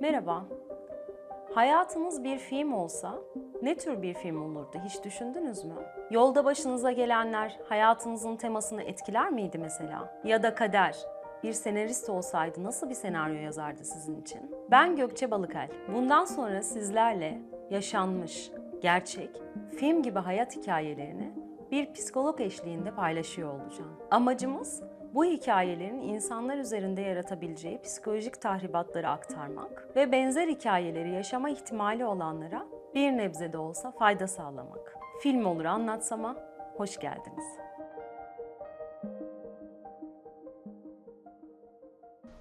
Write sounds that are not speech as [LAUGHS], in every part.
Merhaba. Hayatınız bir film olsa ne tür bir film olurdu hiç düşündünüz mü? Yolda başınıza gelenler hayatınızın temasını etkiler miydi mesela? Ya da kader bir senarist olsaydı nasıl bir senaryo yazardı sizin için? Ben Gökçe Balıkel. Bundan sonra sizlerle yaşanmış, gerçek, film gibi hayat hikayelerini bir psikolog eşliğinde paylaşıyor olacağım. Amacımız bu hikayelerin insanlar üzerinde yaratabileceği psikolojik tahribatları aktarmak ve benzer hikayeleri yaşama ihtimali olanlara bir nebze de olsa fayda sağlamak. Film olur anlatsama, hoş geldiniz.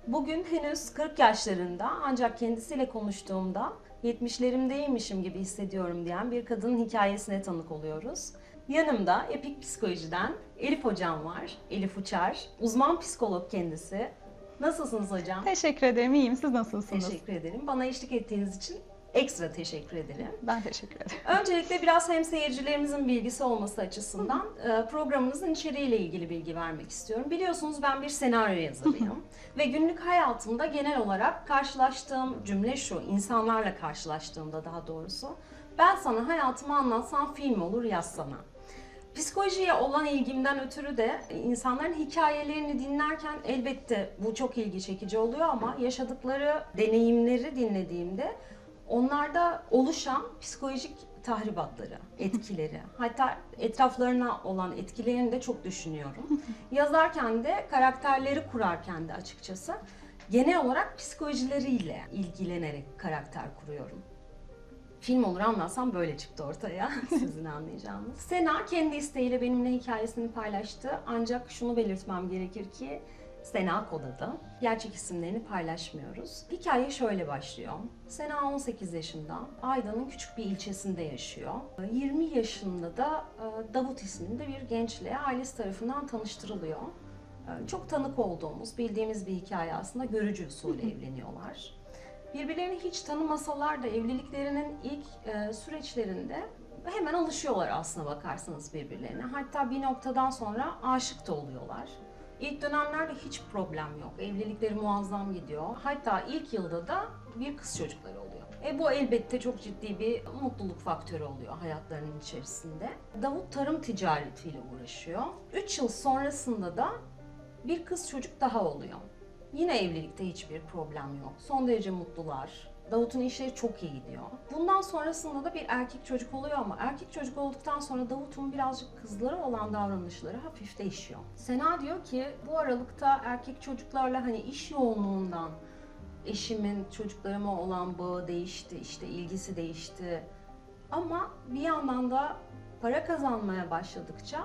Bugün henüz 40 yaşlarında ancak kendisiyle konuştuğumda 70'lerimdeymişim gibi hissediyorum diyen bir kadının hikayesine tanık oluyoruz. Yanımda Epik Psikoloji'den Elif Hocam var. Elif Uçar. Uzman psikolog kendisi. Nasılsınız hocam? Teşekkür ederim. İyiyim. Siz nasılsınız? Teşekkür ederim. Bana eşlik ettiğiniz için ekstra teşekkür ederim. Ben teşekkür ederim. Öncelikle biraz hem seyircilerimizin bilgisi olması açısından e, programımızın içeriğiyle ilgili bilgi vermek istiyorum. Biliyorsunuz ben bir senaryo yazarıyım [LAUGHS] ve günlük hayatımda genel olarak karşılaştığım cümle şu, insanlarla karşılaştığımda daha doğrusu ben sana hayatımı anlatsam film olur yazsana. Psikolojiye olan ilgimden ötürü de insanların hikayelerini dinlerken elbette bu çok ilgi çekici oluyor ama yaşadıkları deneyimleri dinlediğimde onlarda oluşan psikolojik tahribatları, etkileri, [LAUGHS] hatta etraflarına olan etkilerini de çok düşünüyorum. [LAUGHS] Yazarken de karakterleri kurarken de açıkçası genel olarak psikolojileriyle ilgilenerek karakter kuruyorum film olur anlatsam böyle çıktı ortaya [LAUGHS] sizin anlayacağınız. Sena kendi isteğiyle benimle hikayesini paylaştı ancak şunu belirtmem gerekir ki Sena kod adı. Gerçek isimlerini paylaşmıyoruz. Hikaye şöyle başlıyor. Sena 18 yaşında, Aydın'ın küçük bir ilçesinde yaşıyor. 20 yaşında da e, Davut isminde bir gençle ailesi tarafından tanıştırılıyor. E, Çok tanık olduğumuz, bildiğimiz bir hikaye aslında görücü usulü [LAUGHS] evleniyorlar. Birbirlerini hiç tanımasalar da evliliklerinin ilk e, süreçlerinde hemen alışıyorlar aslına bakarsanız birbirlerine. Hatta bir noktadan sonra aşık da oluyorlar. İlk dönemlerde hiç problem yok. Evlilikleri muazzam gidiyor. Hatta ilk yılda da bir kız çocukları oluyor. E bu elbette çok ciddi bir mutluluk faktörü oluyor hayatlarının içerisinde. Davut tarım ticaretiyle uğraşıyor. 3 yıl sonrasında da bir kız çocuk daha oluyor. Yine evlilikte hiçbir problem yok. Son derece mutlular. Davut'un işleri çok iyi gidiyor. Bundan sonrasında da bir erkek çocuk oluyor ama erkek çocuk olduktan sonra Davut'un birazcık kızlara olan davranışları hafif değişiyor. Sena diyor ki bu aralıkta erkek çocuklarla hani iş yoğunluğundan eşimin çocuklarıma olan bağı değişti, işte ilgisi değişti. Ama bir yandan da para kazanmaya başladıkça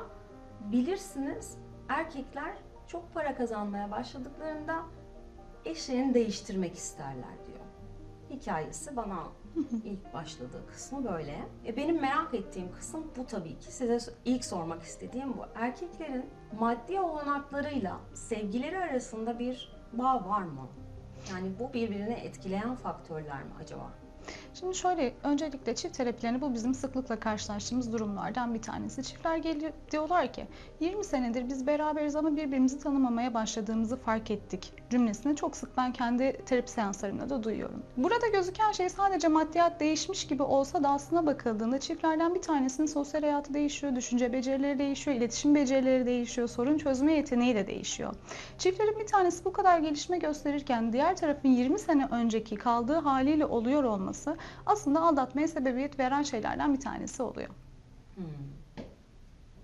bilirsiniz erkekler çok para kazanmaya başladıklarında eşlerini değiştirmek isterler. Hikayesi bana [LAUGHS] ilk başladığı kısmı böyle. E benim merak ettiğim kısım bu tabii ki. Size ilk sormak istediğim bu. Erkeklerin maddi olanaklarıyla sevgileri arasında bir bağ var mı? Yani bu birbirini etkileyen faktörler mi acaba? Şimdi şöyle öncelikle çift terapilerini bu bizim sıklıkla karşılaştığımız durumlardan bir tanesi. Çiftler geliyor diyorlar ki 20 senedir biz beraberiz ama birbirimizi tanımamaya başladığımızı fark ettik cümlesini çok sık ben kendi terapi seanslarımda da duyuyorum. Burada gözüken şey sadece maddiyat değişmiş gibi olsa da aslına bakıldığında çiftlerden bir tanesinin sosyal hayatı değişiyor, düşünce becerileri değişiyor, iletişim becerileri değişiyor, sorun çözme yeteneği de değişiyor. Çiftlerin bir tanesi bu kadar gelişme gösterirken diğer tarafın 20 sene önceki kaldığı haliyle oluyor olması aslında aldatmaya sebebiyet veren şeylerden bir tanesi oluyor. Hmm.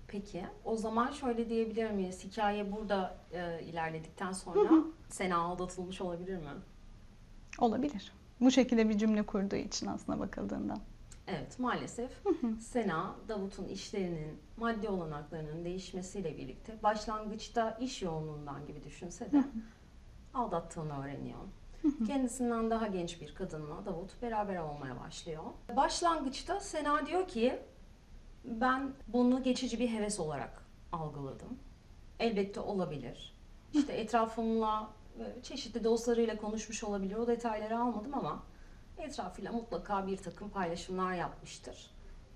Peki, o zaman şöyle diyebilir miyiz? Hikaye burada e, ilerledikten sonra Sena aldatılmış olabilir mi? Olabilir. Bu şekilde bir cümle kurduğu için aslına bakıldığında. Evet, maalesef Sena, Davut'un işlerinin, maddi olanaklarının değişmesiyle birlikte başlangıçta iş yoğunluğundan gibi düşünse de aldattığını öğreniyor. Kendisinden daha genç bir kadınla Davut beraber olmaya başlıyor. Başlangıçta Sena diyor ki ben bunu geçici bir heves olarak algıladım. Elbette olabilir. İşte [LAUGHS] etrafımla e, çeşitli dostlarıyla konuşmuş olabilir. O detayları almadım ama etrafıyla mutlaka bir takım paylaşımlar yapmıştır.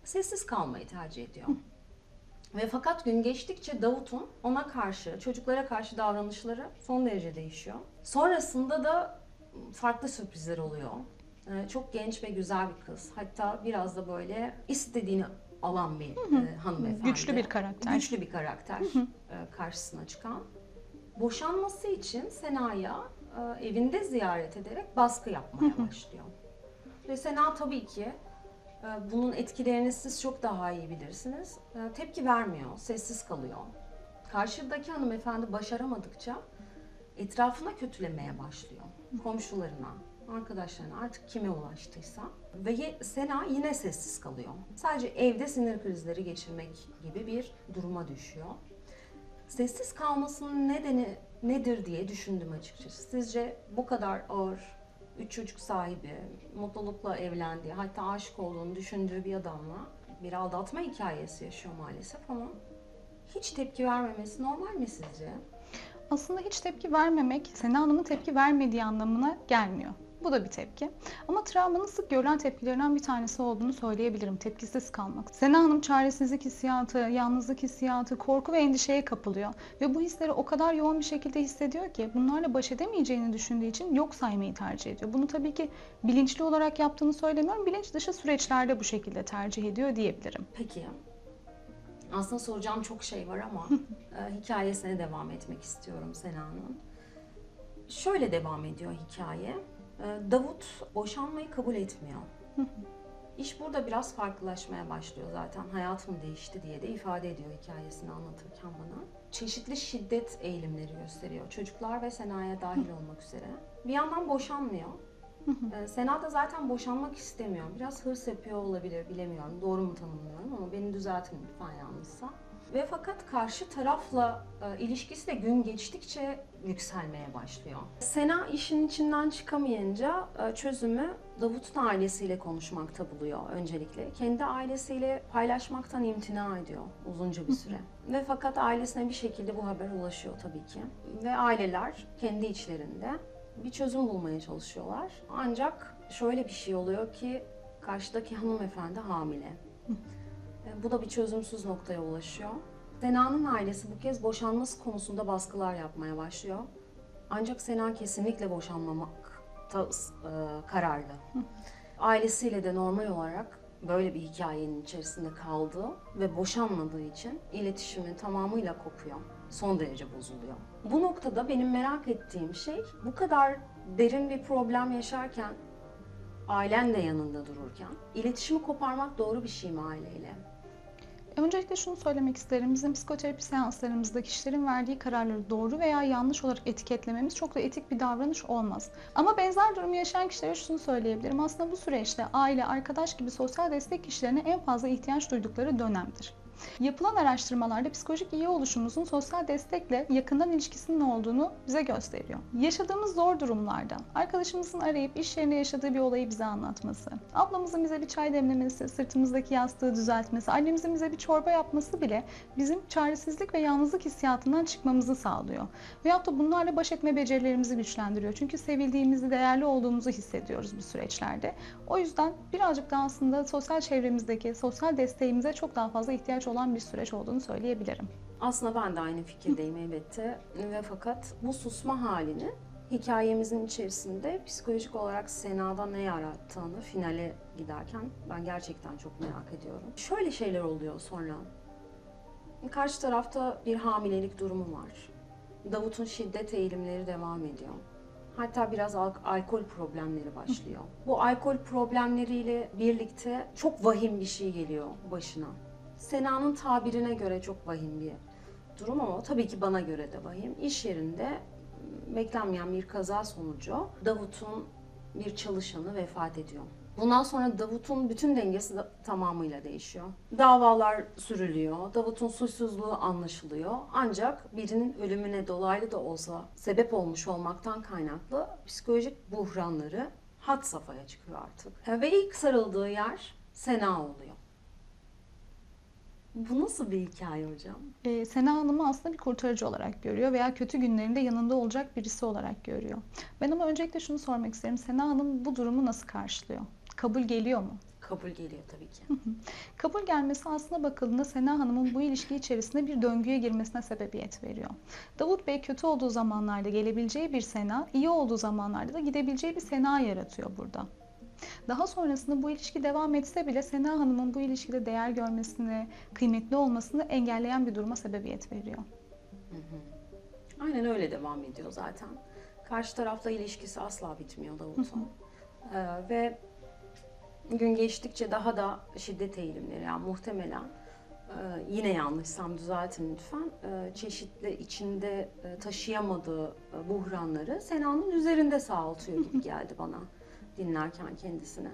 Sessiz kalmayı tercih ediyor. Ve fakat gün geçtikçe Davut'un ona karşı, çocuklara karşı davranışları son derece değişiyor. Sonrasında da farklı sürprizler oluyor. Ee, Çok genç ve güzel bir kız. Hatta biraz da böyle istediğini alan bir e, hanımefendi. Güçlü bir karakter. Güçlü bir karakter e, karşısına çıkan. Boşanması için Sena'ya e, evinde ziyaret ederek baskı yapmaya başlıyor. Ve Sena tabii ki e, bunun etkilerini siz çok daha iyi bilirsiniz. E, Tepki vermiyor, sessiz kalıyor. Karşıdaki hanımefendi başaramadıkça etrafına kötülemeye başlıyor. Komşularına, arkadaşlarına artık kime ulaştıysa. Ve Sena yine sessiz kalıyor. Sadece evde sinir krizleri geçirmek gibi bir duruma düşüyor. Sessiz kalmasının nedeni nedir diye düşündüm açıkçası. Sizce bu kadar ağır, üç çocuk sahibi, mutlulukla evlendiği, hatta aşık olduğunu düşündüğü bir adamla bir aldatma hikayesi yaşıyor maalesef ama hiç tepki vermemesi normal mi sizce? Aslında hiç tepki vermemek Sena Hanım'ın tepki vermediği anlamına gelmiyor. Bu da bir tepki. Ama travmanın sık görülen tepkilerinden bir tanesi olduğunu söyleyebilirim. Tepkisiz kalmak. Sena Hanım çaresizlik hissiyatı, yalnızlık hissiyatı, korku ve endişeye kapılıyor. Ve bu hisleri o kadar yoğun bir şekilde hissediyor ki bunlarla baş edemeyeceğini düşündüğü için yok saymayı tercih ediyor. Bunu tabii ki bilinçli olarak yaptığını söylemiyorum. Bilinç dışı süreçlerde bu şekilde tercih ediyor diyebilirim. Peki. Aslında soracağım çok şey var ama [LAUGHS] e, hikayesine devam etmek istiyorum Sena'nın. Şöyle devam ediyor hikaye. E, Davut boşanmayı kabul etmiyor. [LAUGHS] İş burada biraz farklılaşmaya başlıyor zaten. Hayatım değişti diye de ifade ediyor hikayesini anlatırken bana. Çeşitli şiddet eğilimleri gösteriyor. Çocuklar ve Sena'ya dahil [LAUGHS] olmak üzere. Bir yandan boşanmıyor. Ee, Sena da zaten boşanmak istemiyor. Biraz hırs yapıyor olabilir bilemiyorum. Doğru mu tanımlıyorum ama beni düzeltin lütfen yanlışsa. Ve fakat karşı tarafla e, ilişkisi de gün geçtikçe yükselmeye başlıyor. Sena işin içinden çıkamayınca e, çözümü Davut'un ailesiyle konuşmakta buluyor öncelikle. Kendi ailesiyle paylaşmaktan imtina ediyor uzunca bir süre. Ve fakat ailesine bir şekilde bu haber ulaşıyor tabii ki. Ve aileler kendi içlerinde bir çözüm bulmaya çalışıyorlar. Ancak şöyle bir şey oluyor ki karşıdaki hanımefendi hamile. E, Bu da bir çözümsüz noktaya ulaşıyor. Sena'nın ailesi bu kez boşanması konusunda baskılar yapmaya başlıyor. Ancak Sena kesinlikle boşanmamak ta- e, kararlı. Ailesiyle de normal olarak böyle bir hikayenin içerisinde kaldığı ve boşanmadığı için iletişimi tamamıyla kopuyor. Son derece bozuluyor. Bu noktada benim merak ettiğim şey bu kadar derin bir problem yaşarken ailen de yanında dururken iletişimi koparmak doğru bir şey mi aileyle? Öncelikle şunu söylemek isterim. Bizim psikoterapi seanslarımızda kişilerin verdiği kararları doğru veya yanlış olarak etiketlememiz çok da etik bir davranış olmaz. Ama benzer durumu yaşayan kişilere şunu söyleyebilirim. Aslında bu süreçte aile, arkadaş gibi sosyal destek kişilerine en fazla ihtiyaç duydukları dönemdir. Yapılan araştırmalarda psikolojik iyi oluşumuzun sosyal destekle yakından ilişkisinin olduğunu bize gösteriyor. Yaşadığımız zor durumlarda arkadaşımızın arayıp iş yerinde yaşadığı bir olayı bize anlatması, ablamızın bize bir çay demlemesi, sırtımızdaki yastığı düzeltmesi, annemizin bize bir çorba yapması bile bizim çaresizlik ve yalnızlık hissiyatından çıkmamızı sağlıyor. Veyahut da bunlarla baş etme becerilerimizi güçlendiriyor. Çünkü sevildiğimizi, değerli olduğumuzu hissediyoruz bu süreçlerde. O yüzden birazcık da aslında sosyal çevremizdeki sosyal desteğimize çok daha fazla ihtiyaç olan bir süreç olduğunu söyleyebilirim. Aslında ben de aynı fikirdeyim elbette ve fakat bu susma halini hikayemizin içerisinde psikolojik olarak Sena'da ne yarattığını finale giderken ben gerçekten çok merak ediyorum. Şöyle şeyler oluyor sonra. Karşı tarafta bir hamilelik durumu var. Davut'un şiddet eğilimleri devam ediyor. Hatta biraz al- alkol problemleri başlıyor. Bu alkol problemleriyle birlikte çok vahim bir şey geliyor başına. Sena'nın tabirine göre çok vahim bir durum ama tabii ki bana göre de vahim. İş yerinde beklenmeyen bir kaza sonucu Davut'un bir çalışanı vefat ediyor. Bundan sonra Davut'un bütün dengesi de tamamıyla değişiyor. Davalar sürülüyor, Davut'un suçsuzluğu anlaşılıyor. Ancak birinin ölümüne dolaylı da olsa sebep olmuş olmaktan kaynaklı psikolojik buhranları had safhaya çıkıyor artık. Ve ilk sarıldığı yer Sena oluyor. Bu nasıl bir hikaye hocam? Ee, Sena Hanım'ı aslında bir kurtarıcı olarak görüyor veya kötü günlerinde yanında olacak birisi olarak görüyor. Ben ama öncelikle şunu sormak isterim. Sena Hanım bu durumu nasıl karşılıyor? Kabul geliyor mu? Kabul geliyor tabii ki. Kabul gelmesi aslında bakıldığında Sena Hanım'ın bu ilişki içerisinde bir döngüye girmesine sebebiyet veriyor. Davut Bey kötü olduğu zamanlarda gelebileceği bir Sena, iyi olduğu zamanlarda da gidebileceği bir Sena yaratıyor burada. Daha sonrasında bu ilişki devam etse bile Sena Hanım'ın bu ilişkide değer görmesini, kıymetli olmasını engelleyen bir duruma sebebiyet veriyor. Aynen öyle devam ediyor zaten. Karşı tarafla ilişkisi asla bitmiyor Davut'un. Ee, ve gün geçtikçe daha da şiddet eğilimleri yani muhtemelen yine yanlışsam düzeltin lütfen e, çeşitli içinde e, taşıyamadığı e, buhranları Sena'nın üzerinde sağaltıyor gibi [LAUGHS] geldi bana dinlerken kendisine.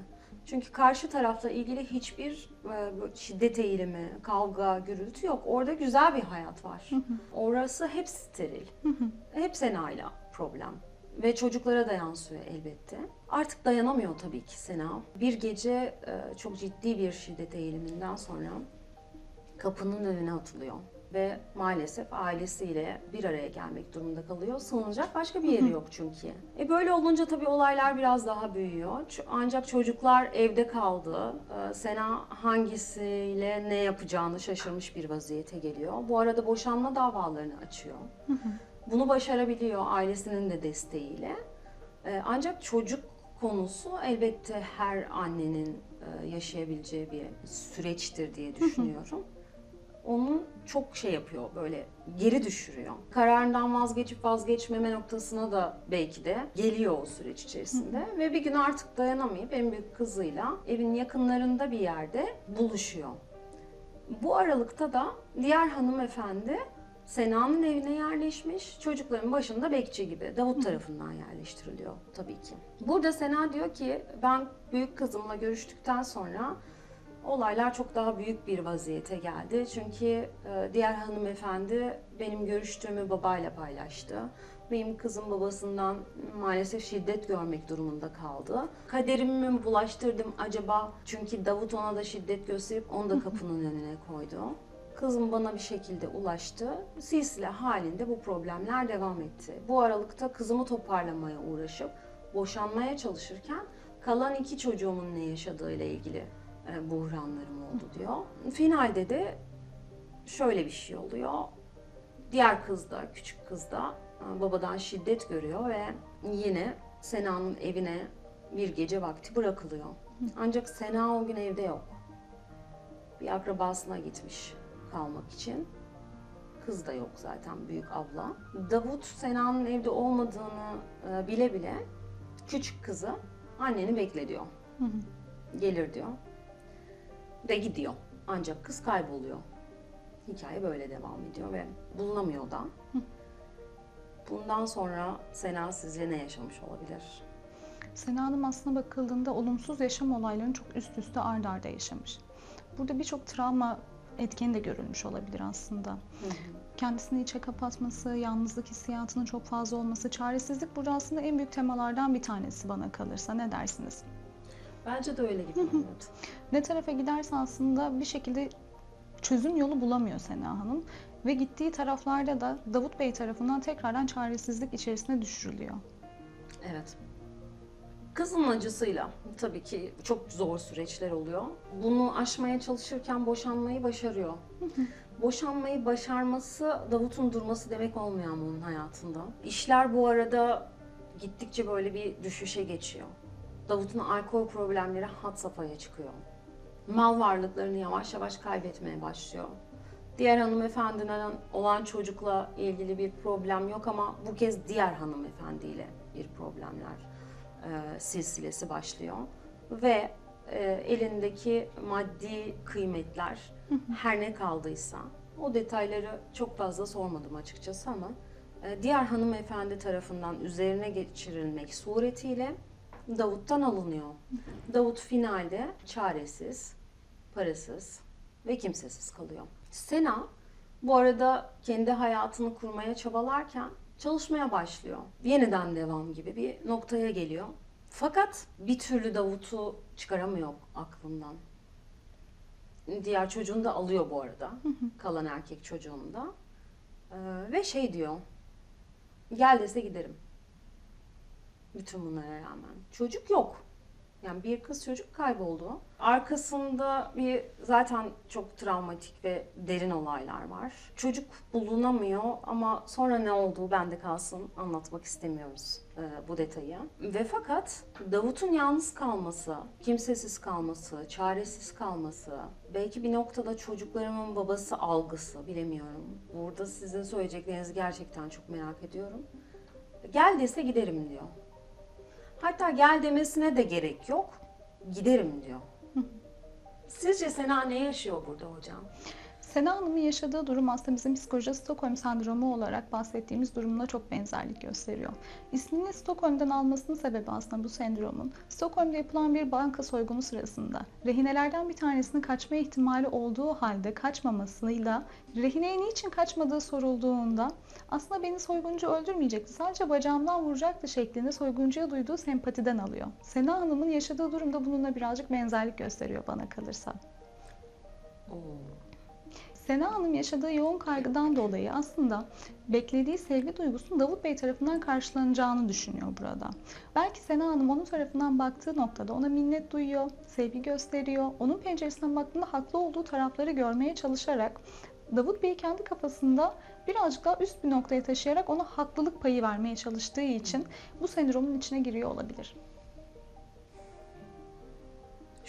Çünkü karşı tarafla ilgili hiçbir e, şiddet eğilimi, kavga, gürültü yok. Orada güzel bir hayat var. Orası hep steril. hep Sena'yla problem. Ve çocuklara da yansıyor elbette. Artık dayanamıyor tabii ki Sena. Bir gece çok ciddi bir şiddet eğiliminden sonra kapının önüne atılıyor. Ve maalesef ailesiyle bir araya gelmek durumunda kalıyor. Sığınacak başka bir yeri yok çünkü. E böyle olunca tabii olaylar biraz daha büyüyor. Ç- Ancak çocuklar evde kaldı. Ee, Sena hangisiyle ne yapacağını şaşırmış bir vaziyete geliyor. Bu arada boşanma davalarını açıyor. Bunu başarabiliyor ailesinin de desteğiyle. Ee, Ancak çocuk konusu elbette her annenin e, yaşayabileceği bir süreçtir diye düşünüyorum. Onun çok şey yapıyor böyle geri düşürüyor. Kararından vazgeçip vazgeçmeme noktasına da belki de geliyor o süreç içerisinde. Ve bir gün artık dayanamayıp en büyük kızıyla evin yakınlarında bir yerde buluşuyor. Bu aralıkta da diğer hanımefendi Sena'nın evine yerleşmiş, çocukların başında bekçi gibi Davut tarafından yerleştiriliyor tabii ki. Burada Sena diyor ki ben büyük kızımla görüştükten sonra olaylar çok daha büyük bir vaziyete geldi. Çünkü e, diğer hanımefendi benim görüştüğümü babayla paylaştı. Benim kızım babasından maalesef şiddet görmek durumunda kaldı. Kaderimi mi bulaştırdım acaba? Çünkü Davut ona da şiddet gösterip onu da kapının önüne koydu. Kızım bana bir şekilde ulaştı. Silsile halinde bu problemler devam etti. Bu aralıkta kızımı toparlamaya uğraşıp boşanmaya çalışırken kalan iki çocuğumun ne yaşadığıyla ilgili buhranlarım oldu diyor. Finalde de şöyle bir şey oluyor. Diğer kız da, küçük kız da e, babadan şiddet görüyor ve yine Sena'nın evine bir gece vakti bırakılıyor. Ancak Sena o gün evde yok. Bir akrabasına gitmiş kalmak için. Kız da yok zaten büyük abla. Davut Sena'nın evde olmadığını e, bile bile küçük kızı anneni bekle diyor. Gelir diyor. Ve gidiyor. Ancak kız kayboluyor. Hikaye böyle devam ediyor ve bulunamıyor da. Bundan sonra Sena sizce ne yaşamış olabilir? Sena Hanım aslında bakıldığında olumsuz yaşam olaylarını çok üst üste ard arda yaşamış. Burada birçok travma etkeni de görülmüş olabilir aslında. Kendisini içe kapatması, yalnızlık hissiyatının çok fazla olması, çaresizlik burada aslında en büyük temalardan bir tanesi bana kalırsa. Ne dersiniz? Bence de öyle gibi. evet. Ne tarafa giderse aslında bir şekilde çözüm yolu bulamıyor Sena Hanım. Ve gittiği taraflarda da Davut Bey tarafından tekrardan çaresizlik içerisine düşürülüyor. Evet. Kızın acısıyla tabii ki çok zor süreçler oluyor. Bunu aşmaya çalışırken boşanmayı başarıyor. Boşanmayı başarması Davut'un durması demek olmuyor ama onun hayatında. İşler bu arada gittikçe böyle bir düşüşe geçiyor. Davut'un alkol problemleri had safhaya çıkıyor. Mal varlıklarını yavaş yavaş kaybetmeye başlıyor. Diğer hanımefendiden olan çocukla ilgili bir problem yok ama bu kez diğer hanımefendiyle bir problemler e, silsilesi başlıyor. Ve e, elindeki maddi kıymetler her ne kaldıysa o detayları çok fazla sormadım açıkçası ama e, diğer hanımefendi tarafından üzerine geçirilmek suretiyle Davut'tan alınıyor. Davut finalde çaresiz, parasız ve kimsesiz kalıyor. Sena bu arada kendi hayatını kurmaya çabalarken çalışmaya başlıyor. Yeniden devam gibi bir noktaya geliyor. Fakat bir türlü Davut'u çıkaramıyor aklından. Diğer çocuğunu da alıyor bu arada. Kalan erkek çocuğunu da. Ee, ve şey diyor. Gel dese giderim. Bütün bunlara rağmen. Çocuk yok. Yani bir kız çocuk kayboldu. Arkasında bir zaten çok travmatik ve derin olaylar var. Çocuk bulunamıyor ama sonra ne olduğu bende kalsın anlatmak istemiyoruz e, bu detayı. Ve fakat Davut'un yalnız kalması, kimsesiz kalması, çaresiz kalması, belki bir noktada çocuklarımın babası algısı bilemiyorum. Burada sizin söyleyeceklerinizi gerçekten çok merak ediyorum. Gel dese giderim diyor. Hatta gel demesine de gerek yok. Giderim diyor. Sizce Sena ne yaşıyor burada hocam? Sena Hanım'ın yaşadığı durum aslında bizim psikolojide Stockholm sendromu olarak bahsettiğimiz durumla çok benzerlik gösteriyor. İsmini Stockholm'dan almasının sebebi aslında bu sendromun Stockholm'da yapılan bir banka soygunu sırasında rehinelerden bir tanesinin kaçma ihtimali olduğu halde kaçmamasıyla rehineye niçin kaçmadığı sorulduğunda aslında beni soyguncu öldürmeyecekti sadece bacağımdan vuracaktı şeklinde soyguncuya duyduğu sempatiden alıyor. Sena Hanım'ın yaşadığı durumda bununla birazcık benzerlik gösteriyor bana kalırsa. Oo. Sena Hanım yaşadığı yoğun kaygıdan dolayı aslında beklediği sevgi duygusunun Davut Bey tarafından karşılanacağını düşünüyor burada. Belki Sena Hanım onun tarafından baktığı noktada ona minnet duyuyor, sevgi gösteriyor. Onun penceresinden baktığında haklı olduğu tarafları görmeye çalışarak Davut Bey'i kendi kafasında birazcık daha üst bir noktaya taşıyarak ona haklılık payı vermeye çalıştığı için bu sendromun içine giriyor olabilir.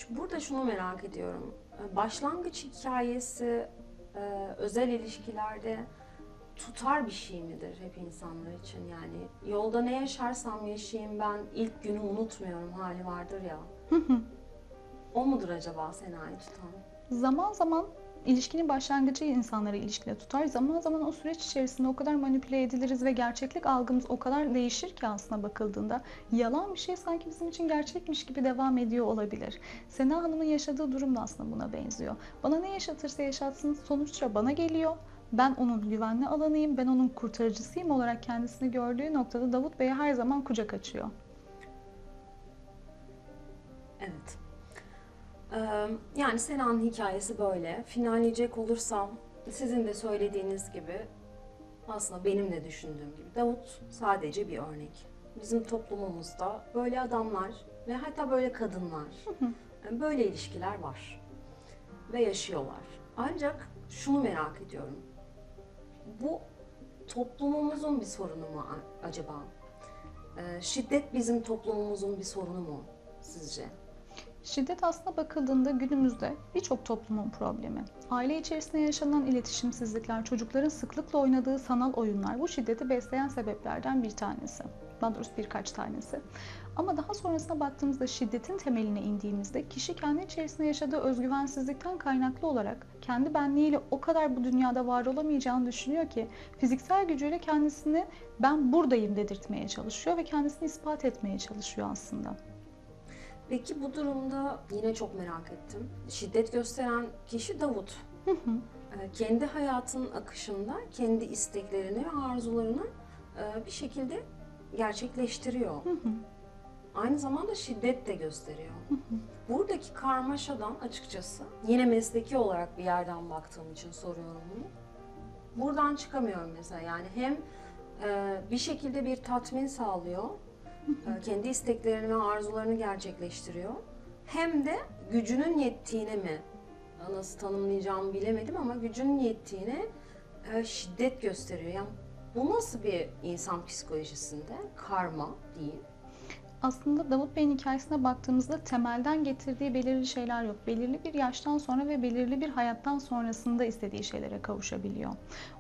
Burada şunu merak ediyorum. Başlangıç hikayesi e, özel ilişkilerde tutar bir şey midir hep insanlar için? Yani yolda ne yaşarsam yaşayayım ben ilk günü unutmuyorum hali vardır ya. o mudur acaba Sena'yı tutan? Zaman zaman ilişkinin başlangıcı insanları ilişkide tutar. Zaman zaman o süreç içerisinde o kadar manipüle ediliriz ve gerçeklik algımız o kadar değişir ki aslına bakıldığında yalan bir şey sanki bizim için gerçekmiş gibi devam ediyor olabilir. Sena Hanım'ın yaşadığı durum da aslında buna benziyor. Bana ne yaşatırsa yaşatsın sonuçta bana geliyor. Ben onun güvenli alanıyım, ben onun kurtarıcısıyım olarak kendisini gördüğü noktada Davut Bey'e her zaman kucak açıyor. Evet. Yani Sena'nın hikayesi böyle. Finalleyecek olursam sizin de söylediğiniz gibi aslında benim de düşündüğüm gibi Davut sadece bir örnek. Bizim toplumumuzda böyle adamlar ve hatta böyle kadınlar, böyle ilişkiler var ve yaşıyorlar. Ancak şunu merak ediyorum. Bu toplumumuzun bir sorunu mu acaba? Şiddet bizim toplumumuzun bir sorunu mu sizce? Şiddet aslında bakıldığında günümüzde birçok toplumun problemi. Aile içerisinde yaşanan iletişimsizlikler, çocukların sıklıkla oynadığı sanal oyunlar bu şiddeti besleyen sebeplerden bir tanesi. Daha doğrusu birkaç tanesi. Ama daha sonrasına baktığımızda şiddetin temeline indiğimizde kişi kendi içerisinde yaşadığı özgüvensizlikten kaynaklı olarak kendi benliğiyle o kadar bu dünyada var olamayacağını düşünüyor ki fiziksel gücüyle kendisini ben buradayım dedirtmeye çalışıyor ve kendisini ispat etmeye çalışıyor aslında. Peki bu durumda yine çok merak ettim. Şiddet gösteren kişi Davut. Ee, Kendi hayatının akışında kendi isteklerini ve arzularını e, bir şekilde gerçekleştiriyor. Aynı zamanda şiddet de gösteriyor. Buradaki karmaşadan açıkçası yine mesleki olarak bir yerden baktığım için soruyorum bunu. Buradan çıkamıyorum mesela yani hem e, bir şekilde bir tatmin sağlıyor, kendi isteklerini ve arzularını gerçekleştiriyor. Hem de gücünün yettiğine mi, nasıl tanımlayacağımı bilemedim ama gücünün yettiğine e, şiddet gösteriyor. Yani bu nasıl bir insan psikolojisinde? Karma değil. Aslında Davut Bey'in hikayesine baktığımızda temelden getirdiği belirli şeyler yok. Belirli bir yaştan sonra ve belirli bir hayattan sonrasında istediği şeylere kavuşabiliyor.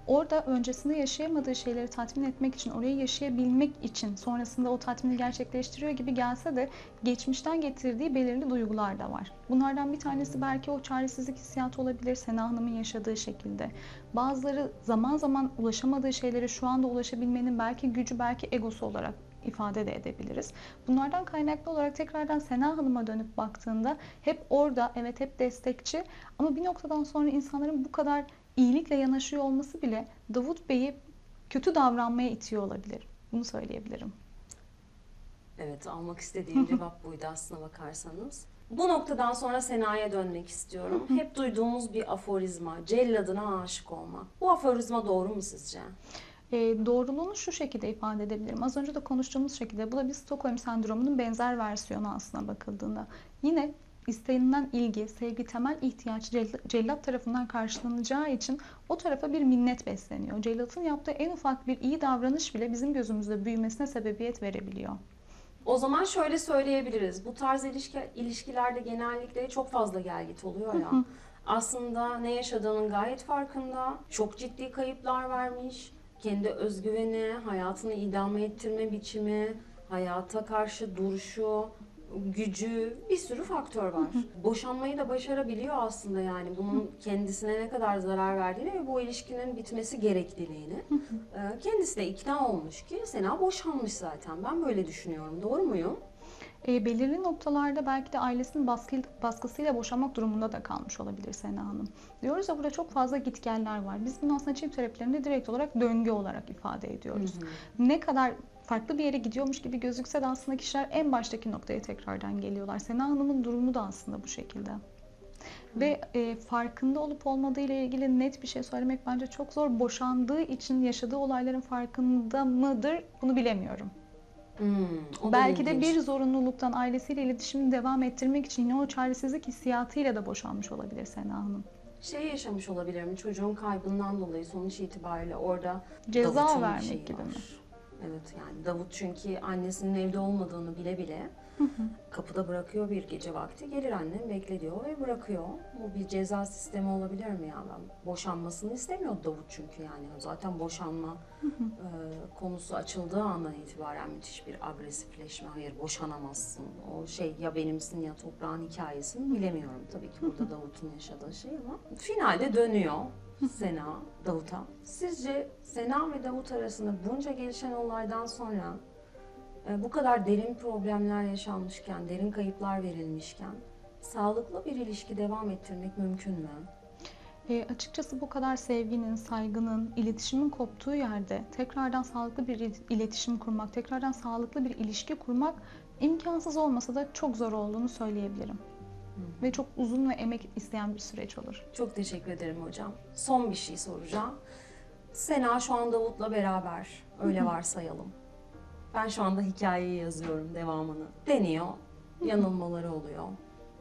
Orada öncesinde yaşayamadığı şeyleri tatmin etmek için, orayı yaşayabilmek için sonrasında o tatmini gerçekleştiriyor gibi gelse de geçmişten getirdiği belirli duygular da var. Bunlardan bir tanesi belki o çaresizlik hissiyatı olabilir Sena Hanım'ın yaşadığı şekilde. Bazıları zaman zaman ulaşamadığı şeylere şu anda ulaşabilmenin belki gücü, belki egosu olarak ifade de edebiliriz. Bunlardan kaynaklı olarak tekrardan Sena Hanım'a dönüp baktığında hep orada evet hep destekçi ama bir noktadan sonra insanların bu kadar iyilikle yanaşıyor olması bile Davut Bey'i kötü davranmaya itiyor olabilir. Bunu söyleyebilirim. Evet, almak istediğim cevap [LAUGHS] buydu aslına bakarsanız. Bu noktadan sonra Sena'ya dönmek istiyorum. Hep duyduğumuz bir aforizma, celladına aşık olmak. Bu aforizma doğru mu sizce? E, doğruluğunu şu şekilde ifade edebilirim. Az önce de konuştuğumuz şekilde bu da bir Stockholm sendromunun benzer versiyonu aslına bakıldığında. Yine istenilen ilgi, sevgi temel ihtiyaç cell- cellat tarafından karşılanacağı için o tarafa bir minnet besleniyor. Cellatın yaptığı en ufak bir iyi davranış bile bizim gözümüzde büyümesine sebebiyet verebiliyor. O zaman şöyle söyleyebiliriz. Bu tarz ilişki, ilişkilerde genellikle çok fazla gelgit oluyor ya. Aslında ne yaşadığının gayet farkında. Çok ciddi kayıplar vermiş. Kendi özgüveni, hayatını idame ettirme biçimi, hayata karşı duruşu, gücü bir sürü faktör var. Boşanmayı da başarabiliyor aslında yani bunun kendisine ne kadar zarar verdiğini ve bu ilişkinin bitmesi gerekliliğini. Ee, Kendisi de ikna olmuş ki Sena boşanmış zaten. Ben böyle düşünüyorum. Doğru muyum? E, belirli noktalarda belki de ailesinin baskı, baskısıyla boşanmak durumunda da kalmış olabilir Sena Hanım. Diyoruz ya burada çok fazla gitgeller var. Biz bunu aslında çift terapilerinde direkt olarak döngü olarak ifade ediyoruz. Ne kadar farklı bir yere gidiyormuş gibi gözükse de aslında kişiler en baştaki noktaya tekrardan geliyorlar. Sena Hanım'ın durumu da aslında bu şekilde. Ve e, farkında olup olmadığı ile ilgili net bir şey söylemek bence çok zor. Boşandığı için yaşadığı olayların farkında mıdır bunu bilemiyorum. Hmm, Belki de bir zorunluluktan ailesiyle iletişimini devam ettirmek için yine o çaresizlik hissiyatıyla da boşanmış olabilir Sena Hanım. şey yaşamış olabilir mi? Çocuğun kaybından dolayı sonuç itibariyle orada Ceza vermek gibi var. mi? Evet yani Davut çünkü annesinin evde olmadığını bile bile kapıda bırakıyor bir gece vakti. Gelir annem bekle diyor ve bırakıyor. Bu bir ceza sistemi olabilir mi ya? Ben boşanmasını istemiyor Davut çünkü yani. Zaten boşanma e, konusu açıldığı andan itibaren müthiş bir agresifleşme. Hayır boşanamazsın. O şey ya benimsin ya toprağın hikayesini bilemiyorum tabii ki burada Davut'un yaşadığı şey ama finalde dönüyor Sena Davut'a. Sizce Sena ve Davut arasında bunca gelişen olaydan sonra bu kadar derin problemler yaşanmışken, derin kayıplar verilmişken sağlıklı bir ilişki devam ettirmek mümkün mü? E, açıkçası bu kadar sevginin, saygının, iletişimin koptuğu yerde tekrardan sağlıklı bir il- iletişim kurmak, tekrardan sağlıklı bir ilişki kurmak imkansız olmasa da çok zor olduğunu söyleyebilirim. Ve çok uzun ve emek isteyen bir süreç olur. Çok teşekkür ederim hocam. Son bir şey soracağım. Sena şu an Davut'la beraber, öyle varsayalım. Ben şu anda hikayeyi yazıyorum, devamını. Deniyor, yanılmaları oluyor.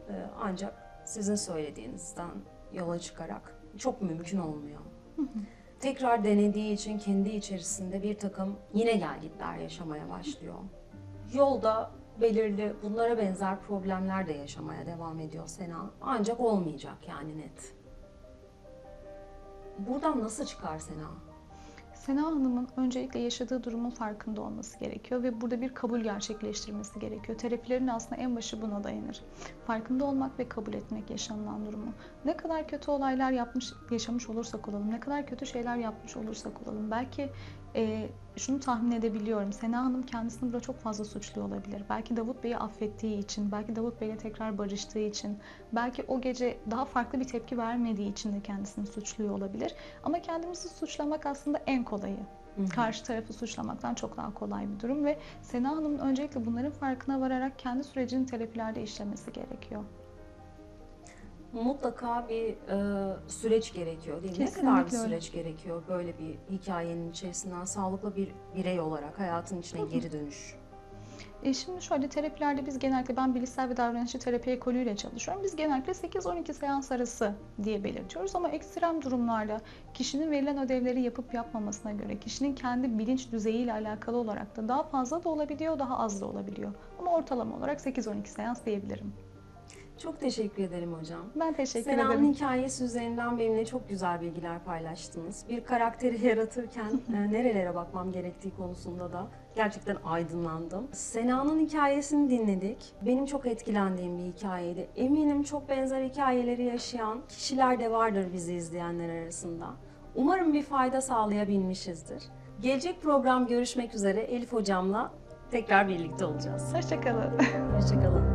Ee, ancak sizin söylediğinizden yola çıkarak çok mümkün olmuyor. Tekrar denediği için kendi içerisinde bir takım yine gelgitler yaşamaya başlıyor. Yolda belirli bunlara benzer problemler de yaşamaya devam ediyor Sena. Ancak olmayacak yani net. Buradan nasıl çıkar Sena? Sena Hanım'ın öncelikle yaşadığı durumun farkında olması gerekiyor ve burada bir kabul gerçekleştirmesi gerekiyor. Terapilerin aslında en başı buna dayanır. Farkında olmak ve kabul etmek yaşanılan durumu. Ne kadar kötü olaylar yapmış, yaşamış olursak olalım, ne kadar kötü şeyler yapmış olursak olalım. Belki e, şunu tahmin edebiliyorum. Sena Hanım kendisini burada çok fazla suçluyor olabilir. Belki Davut Bey'i affettiği için, belki Davut Bey'le tekrar barıştığı için, belki o gece daha farklı bir tepki vermediği için de kendisini suçluyor olabilir. Ama kendimizi suçlamak aslında en kolayı. Karşı tarafı suçlamaktan çok daha kolay bir durum ve Sena Hanım'ın öncelikle bunların farkına vararak kendi sürecini terapilerde işlemesi gerekiyor. Mutlaka bir e, süreç gerekiyor değil mi? Ne kadar bir öyle. süreç gerekiyor böyle bir hikayenin içerisinden sağlıklı bir birey olarak hayatın içine geri dönüş? E şimdi şöyle terapilerde biz genellikle ben bilişsel ve davranışçı terapi ekolüyle çalışıyorum. Biz genellikle 8-12 seans arası diye belirtiyoruz ama ekstrem durumlarda kişinin verilen ödevleri yapıp yapmamasına göre kişinin kendi bilinç düzeyiyle alakalı olarak da daha fazla da olabiliyor, daha az da olabiliyor. Ama ortalama olarak 8-12 seans diyebilirim. Çok teşekkür ederim hocam. Ben teşekkür Sena'nın ederim. hikayesi üzerinden benimle çok güzel bilgiler paylaştınız. Bir karakteri [LAUGHS] yaratırken e, nerelere bakmam gerektiği konusunda da gerçekten aydınlandım. Sena'nın hikayesini dinledik. Benim çok etkilendiğim bir hikayeydi. Eminim çok benzer hikayeleri yaşayan kişiler de vardır bizi izleyenler arasında. Umarım bir fayda sağlayabilmişizdir. Gelecek program görüşmek üzere Elif hocamla tekrar birlikte olacağız. Hoşçakalın. Hoşçakalın.